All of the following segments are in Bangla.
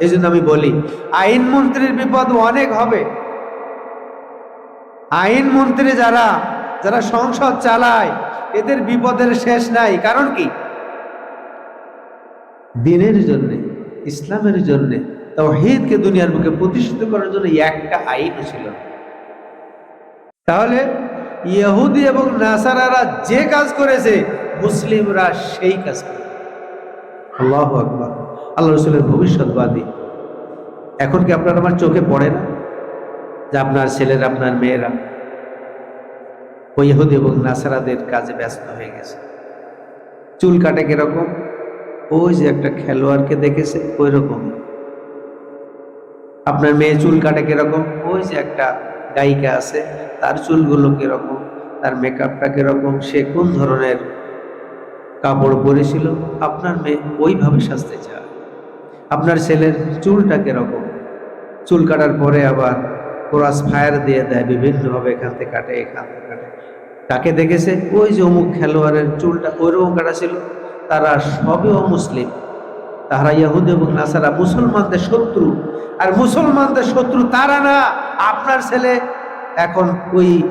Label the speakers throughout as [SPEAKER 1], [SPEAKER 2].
[SPEAKER 1] এই জন্য আমি বলি, আইন মন্ত্রীর বিপদ অনেক হবে। আইন মন্ত্রী যারা যারা সংসদ চালায়, এদের বিপদের শেষ নাই। কারণ কি? দিনের জন্য, ইসলামের জন্য, তাওহীদকে দুনিয়ার বুকে প্রতিষ্ঠিত করার জন্য একটা আইন ছিল। তাহলে ইহুদি এবং নাসারারা যে কাজ করেছে, মুসলিমরা সেই কাজ করে। আল্লাহ আকবার। আল্লাহ রসুলের ভবিষ্যৎবাদী। এখন কি আপনার আমার চোখে পড়ে না যে আপনার ছেলেরা, আপনার মেয়েরা ওই ইহুদি এবং নাসারাদের কাজে ব্যস্ত হয়ে গেছে? চুল কাটে কীরকম? ওই যে একটা খেলোয়াড়কে দেখেছে ওই রকম আপনার মেয়ে চুল কাটে কীরকম? ওই যে একটা গায়িকা আছে, তার চুলগুলো কীরকম? তার মেকআপটা কীরকম? সে কোন ধরনের কাপড় পরেছিল? আপনার মেয়ে ওইভাবে সাজতে চায়। আপনার ছেলের চুলটা কীরকম? চুল কাটার পরে আবার ক্রস ফায়ার দিয়ে দেয়, বিভিন্নভাবে এখান থেকে কাটে এখান থেকে কাটে। তাকে দেখেছে, ওই যে অমুক খেলোয়াড়ের চুলটা ওইরকম কাটা ছিল। তারা সবে মুসলিম। তারা ইয়াহুদ এবং নাসারা মুসলমানদের শত্রু। আর মুসলমানদের শত্রু তারা না। আপনার ছেলে এখন ওই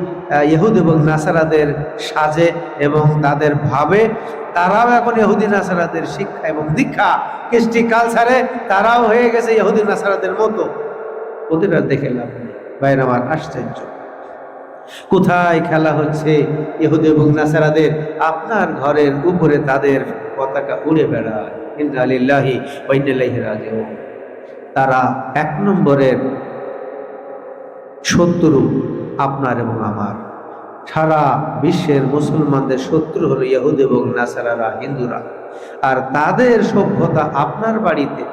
[SPEAKER 1] ইহুদ এবং নাসারাদের সাজে এবং তাদের ভাবে, তারাও এখন ইহুদি নাসারাদের শিক্ষা এবং দীক্ষা, কৃষ্টি কালচারে তারাও হয়ে গেছে ইহুদি নাসারাদের মতো। আর দেখে লাভ নেই। বাইরে আমার আশ্চর্য। কোথায় খেলা হচ্ছে ইহুদি এবং নাসারাদের? আপনার ঘরের উপরে তাদের পতাকা উড়ে বেড়ায়। ইন্না লিল্লাহি ওয়া ইন্না রাজিউন। তারা এক নম্বরের শত্রু আপনার এবং আমার। সারা বিশ্বের মুসলমানদের শত্রু হলো ইহুদ এবং নাসারারা, হিন্দুরা। আর তাদের সভ্যতা আপনার বাড়িতে,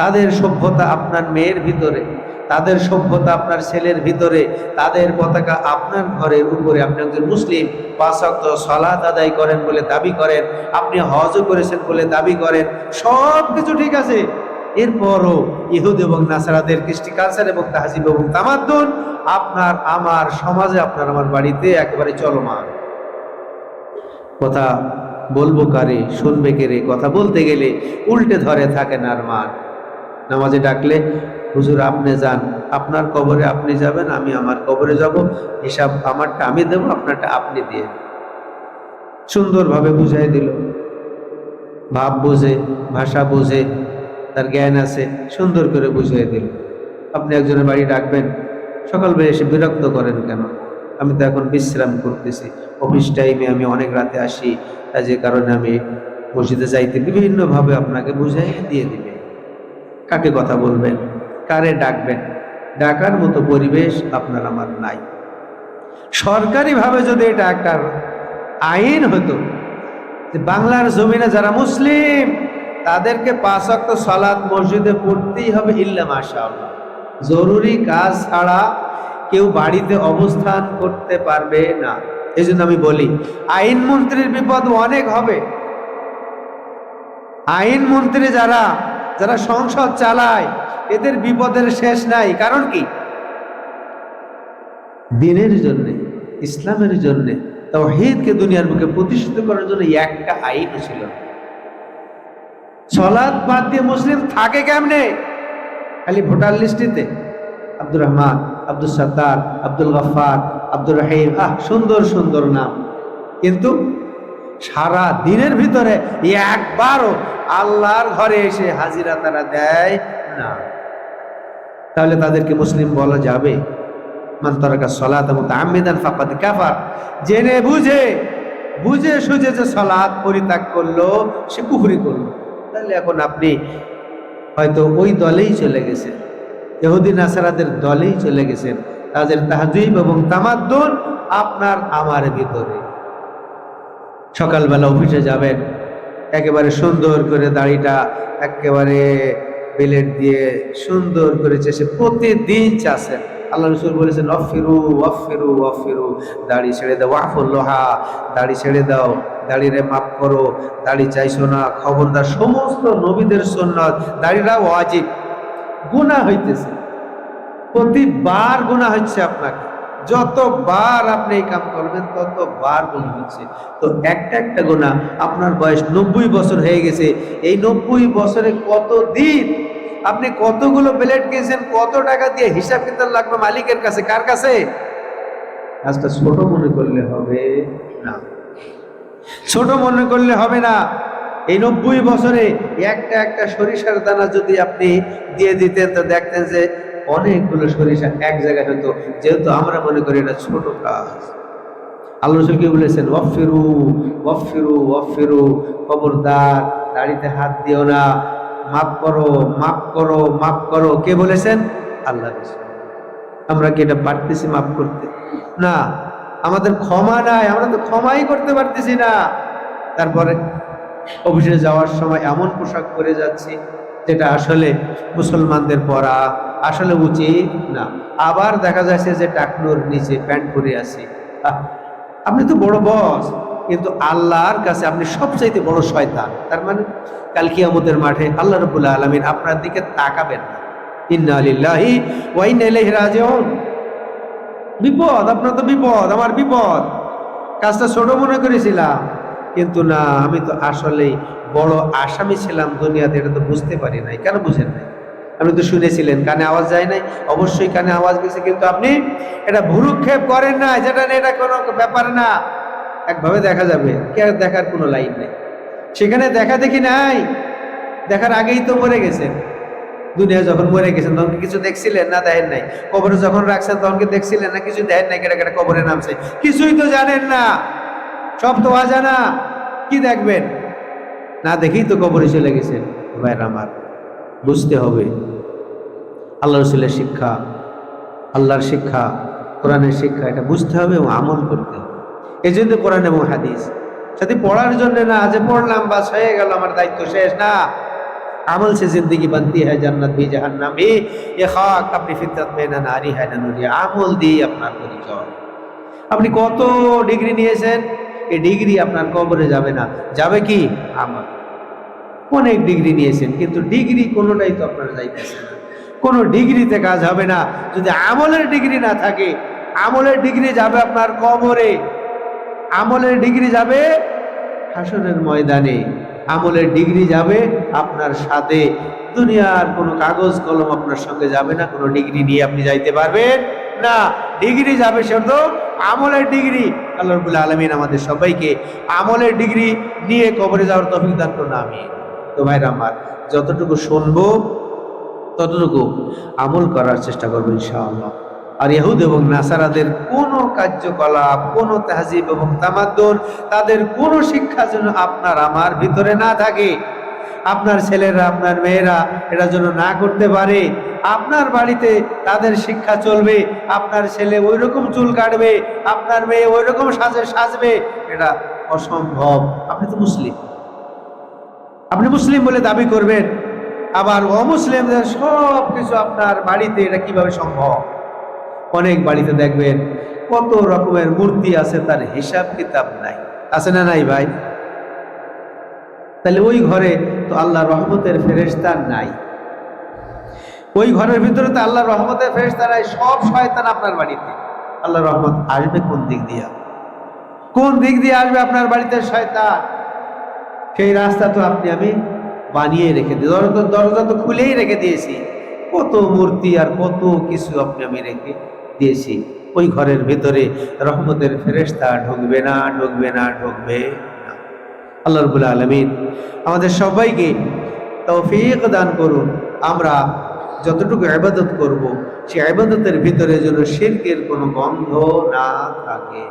[SPEAKER 1] তাদের সভ্যতা আপনার মেয়ের ভিতরে, তাদের সভ্যতা আপনার ছেলের ভিতরে, তাদের পতাকা আপনার ঘরের উপরে। আপনি একজন মুসলিম পাঁচক্ত সলাত আদায় করেন বলে দাবি করেন, আপনি হজও করেছেন বলে দাবি করেন সব কিছু ঠিক আছে। এরপরও ইহুদ এবং নাসারাদের কৃষ্টি কালচার এবং তাহজিব এবং তামাদ্দুন আপনার, আমার সমাজে, আপনার আমার বাড়িতে একেবারে চলমান। কথা বলব কারে, শুনবে কে রে কথা বলতে গেলে উল্টে ধরে থাকেন আর মান। নামাজে ডাকলে, হুজুর, আপনি যান, আপনার কবরে আপনি যাবেন, আমি আমার কবরে যাব, হিসাব আমারটা আমি দেবো, আপনারটা আপনি দিয়ে সুন্দরভাবে বুঝাই দিল। ভাব বোঝে, ভাষা বোঝে তার জ্ঞান আছে, সুন্দর করে বুঝিয়ে দিল। আপনি একজনের বাড়ি ডাকবেন, সকালবেলা এসে বিরক্ত করেন কেন? আমি তো এখন বিশ্রাম করতেছি। অফিস টাইমে আমি অনেক রাতে আসি যে কারণে আমি মসজিদে যাইতে বিভিন্নভাবে আপনাকে বুঝাই দিয়ে দিবে। কাকে কথা বলবেন? কারে ডাকবেন? ডাকার মতো পরিবেশ আপনার আমার নাই। সরকারিভাবে যদি এটা একটা আইন হতো, যে বাংলার জমিনে যারা মুসলিম তাদেরকে পাঁচ অক্ট সালাত মসজিদে পড়তেই হবে ইল্লা মাশা জরুরি কাজ ছাড়া কেউ বাড়িতে অবস্থান করতে পারবে না। এই জন্য আমি বলি, আইন মন্ত্রীর বিপদ অনেক হবে। আইন মন্ত্রী যারা যারা সংসদ চালায়, এদের বিপদের শেষ নাই। কারণ কি? দিনের জন্য, ইসলামের জন্য, তাওহীদকে দুনিয়ার বুকে প্রতিষ্ঠিত করার জন্য একটা আইন ছিল। সলাদ বাদ দিয়ে মুসলিম থাকে কেমনে? খালি ভোটার লিস্টিতে। আব্দুর রহমান আব্দুল সত্তার আব্দুল গফার আব্দুর রহিম, আহ, সুন্দর সুন্দর নাম। কিন্তু সারা দিনের ভিতরে একবারও আল্লাহর ঘরে এসে হাজিরা তারা দেয় না। তাহলে তাদেরকে মুসলিম বলা যাবে? মান তরাকা সলাত এবং আমিদান ফাকাদ কাফার। জেনে বুঝে বুঝে সুঝে যে সলাৎ পরিত্যাগ করল, সে কুফরি করল। তাহলে এখন আপনি হয়তো ওই দলেই চলে গেছেন। ইহুদিন নাসারাদের দলেই চলে গেছেন। তাদের তাহাজুইব এবং তামাদ্দুন আপনার আমার ভিতরে। সকালবেলা অফিসে যাবেন, একেবারে সুন্দর করে দাড়িটা একেবারে বেলেট দিয়ে সুন্দর করে চেষে প্রতিদিন চাষেন। আল্লাহ রসুল বলেছেন, অফিরু অফিরু অফিরু, দাড়ি ছেড়ে দাও ওয়াফুল্লোহা দাড়ি ছেড়ে দাও। দাড়িরে মাফ করো, দাড়ি চাইছো না, খবরদার সমস্ত নবীদের সন্ন্যত দাড়িটা ওয়াজিব। গুণা হইতেছে। প্রতিবার গুণা হচ্ছে আপনাকে। যতবার আপনি এই কাম করবেন, ততবার গুণা হচ্ছে। তো একটা একটা গুণা আপনার বয়স নব্বই বছর হয়ে গেছে। এই নব্বই বছরে কত দিন আপনি কতগুলো প্লেট কিনছেন, কত টাকা দিয়ে হিসাব কিতাব লাগবে মালিকের কাছে? কার কাছে? কাজটা ছোট মনে করলে হবে না। ছোট মনে করলে হবে না। এই নব্বই বছরে একটা একটা সরিষার দানা যদি আপনি দিয়ে দিতেন, তো দেখতেন যে অনেকগুলো সরিষা এক জায়গায় হতো। যেহেতু আমরা মনে করি এটা ছোট কাজ। আল্লাহ রসুল কি বলেছেন? খবরদার, দাড়িতে হাত দিও না। মাফ করো মাফ করো মাফ করো। কে বলেছেন? আল্লাহ আমরা কি এটা পারতেছি মাফ করতে? না আমাদের ক্ষমা নাই, আমরা তো ক্ষমাই করতে পারতেছি না। তারপরে অফিসে যাওয়ার সময় এমন পোশাক পরে যাচ্ছি, যেটা আসলে মুসলমানদের পরা আসলে উচিত না। আবার দেখা যাচ্ছে যে টাকনোর নিচে প্যান্ট পরে আছি। আপনি তো বড় বস, কিন্তু আল্লাহর কাছে আপনি সবচাইতে বড় শয়তান। তার মানে কাল কিয়ামতের মাঠে আল্লাহ রবুল্লাহ আলমিন আপনার দিকে তাকাবেন না। ইন্না আলিল্লাহি ওয়া ইন্না ইলাইহি রাজিউন। বিপদ আপনার তো বিপদ আমার বিপদ। কাজটা ছোট মনে করেছিলাম কিন্তু না আমি তো আসলে বড় আসামি ছিলাম দুনিয়াতে এটা তো বুঝতে পারি নাই। কেন বুঝেন নাই? আপনি তো শুনেছিলেন কানে আওয়াজ যায় নাই? অবশ্যই কানে আওয়াজ গেছে কিন্তু আপনি এটা ভুরুক্ষেপ করেন না যেটা না, এটা কোনো ব্যাপার না। একভাবে দেখা যাবে কে দেখার কোনো লাইন নেই। সেখানে দেখা দেখি নাই দেখার আগেই তো মরে গেছেন। দুনিয়া যখন মরে গেছেন, তখন কিছু দেখছিলেন না দেখেন নাই? কবরে যখন রাখছেন, তখন কি দেখছিলেন না কিছু দেখেন নাই? কেটে কেটে কবরে নামছে। কিছুই তো জানেন না। সব তো অজানা। কি দেখবেন? না দেখেই তো কবরে চলে গেছেন। ভাইয়ের আমার, বুঝতে হবে। আল্লাহ রসুলের শিক্ষা, আল্লাহর শিক্ষা, কোরআনের শিক্ষা, এটা বুঝতে হবে এবং আমল করতে হবে। এই জন্য কোরআন এবং হাদিস। সাথে পড়ার জন্য না, যে পড়লাম, বাস হয়ে গেল, আমার দায়িত্ব শেষ না। আমল से जिंदगी बनती है जन्नत भी जहन्नम भी ये खाक अपनी फितरत में ना नारी है ना नुरी আমল দিয়ে আপনার পরিচয় আপনি কত ডিগ্রি নিয়েছেন এই ডিগ্রি আপনার কবরে যাবে না যাবে কি আমল অনেক ডিগ্রি নিয়েছেন কিন্তু ডিগ্রি কোনোটাই তো আপনার যাইতেছে না কোনো ডিগ্রিতে কাজ হবে না যদি আমলের ডিগ্রি না থাকে আমলের ডিগ্রি যাবে আপনার কবরে আমলের ডিগ্রি যাবে হাসনের ময়দানে আমলের ডিগ্রি যাবে, আপনার সাথে দুনিয়ার কোনো কাগজ কলম আপনার সঙ্গে যাবে না, কোনো ডিগ্রি নিয়ে আপনি যাইতে পারবেন না। ডিগ্রি যাবে শুধু আমলের ডিগ্রি। আল্লাহ আলমিন আমাদের সবাইকে আমলের ডিগ্রি নিয়ে কবরে যাওয়ার তফিক দান করুন আমি তো ভাইরা আমার, যতটুকু শুনব, ততটুকু আমল করার চেষ্টা করব, ইনশাআল্লাহ। আর ইহুদ এবং নাসারাদের কোনো কার্যকলাপ, কোনো তাহজিব এবং তামাদ্দুন তাদের কোনো শিক্ষা যেন আপনার, আমার ভিতরে না থাকে। আপনার ছেলেরা, আপনার মেয়েরা এটা যেন না করতে পারে। আপনার বাড়িতে তাদের শিক্ষা চলবে, আপনার ছেলে ওই রকম চুল কাটবে, আপনার মেয়ে ওই রকম সাজে সাজবে, এটা অসম্ভব। আপনি তো মুসলিম। আপনি মুসলিম বলে দাবি করবেন। আবার অমুসলিমদের সব কিছু আপনার বাড়িতে এটা কীভাবে সম্ভব? অনেক বাড়িতে দেখবেন কত রকমের মূর্তি আছে, তার হিসাব কিতাব নাই। আছে না নাই ভাই? তাহলে ওই ঘরে তো আল্লাহ রহমতের ফেরেস্তা নাই। ওই ঘরের ভিতরে তো আল্লাহ রহমতের ফেরেস্তা নাই, সব শয়তান আপনার বাড়িতে। আল্লাহ রহমত আসবে কোন দিক দিয়ে? কোন দিক দিয়ে আসবে আপনার বাড়িতে শয়তান? সেই রাস্তা তো আপনি, আমি বানিয়ে রেখে দিই দরজা তো খুলেই রেখে দিয়েছি। কত মূর্তি আর কত কিছু আপনি, আমি রেখে দিয়েছি। ওই ঘরের ভেতরে রহমতের ফেরেস্তা ঢুকবে না ঢুকবে না, ঢুকবে আল্লাহ রবুল্লা আলমিন আমাদের সবাইকে তৌফিক দান করুন। আমরা যতটুকু আবাদত করব, সে আবাদতের ভিতরে যেন শিল্পের কোনো গন্ধ না থাকে।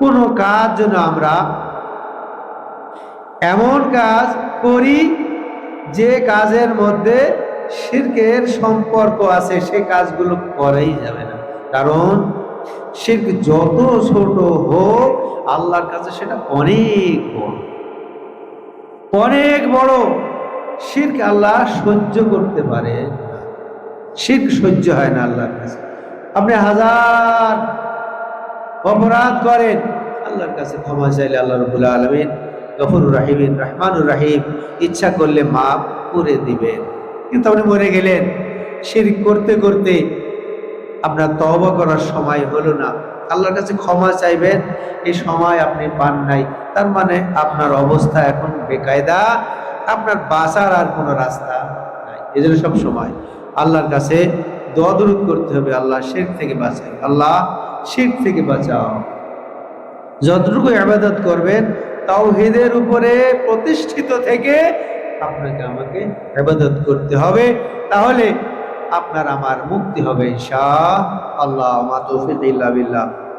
[SPEAKER 1] কোনো কাজ যেন আমরা এমন কাজ করি, যে কাজের মধ্যে শির্কের সম্পর্ক আছে, সে কাজগুলো করাই যাবে না। কারণ শির্ক যত ছোট হোক, আল্লাহর কাছে সেটা অনেক বড়। অনেক বড়। শির্ক আল্লাহ সহ্য করতে পারে শির্ক সহ্য হয় না আল্লাহর কাছে। আপনি হাজার অপরাধ করেন, আল্লাহর কাছে ক্ষমা চাইলে আল্লাহ রবুল্লা আলমিন গফুর রাহিমিন রহমানুর রাহিম, ইচ্ছা করলে মাফ করে দিবেন। কিন্তু আপনি মরে গেলেন। শিরিক করতে করতে আপনার তওবা করার সময় হলো না। আল্লাহর কাছে ক্ষমা চাইবেন, এই সময় আপনি পান নাই। তার মানে আপনার অবস্থা এখন বেকায়দা, আপনার বাঁচার আর কোনো রাস্তা নাই। এজন্য সব সময় আল্লাহর কাছে দোয়া দরুদ করতে হবে, আল্লাহ শেখ থেকে বাঁচাই। আল্লাহ শেখ থেকে বাঁচাও। যতটুকু আবাদত করবেন, তাওহীদের উপরে প্রতিষ্ঠিত থেকে আপনাকে আমাকে আবাদত করতে হবে। তাহলে আপনার আমার মুক্তি হবে ইনশা আল্লাহ। মাতুফিল্লা বিল্লাহ।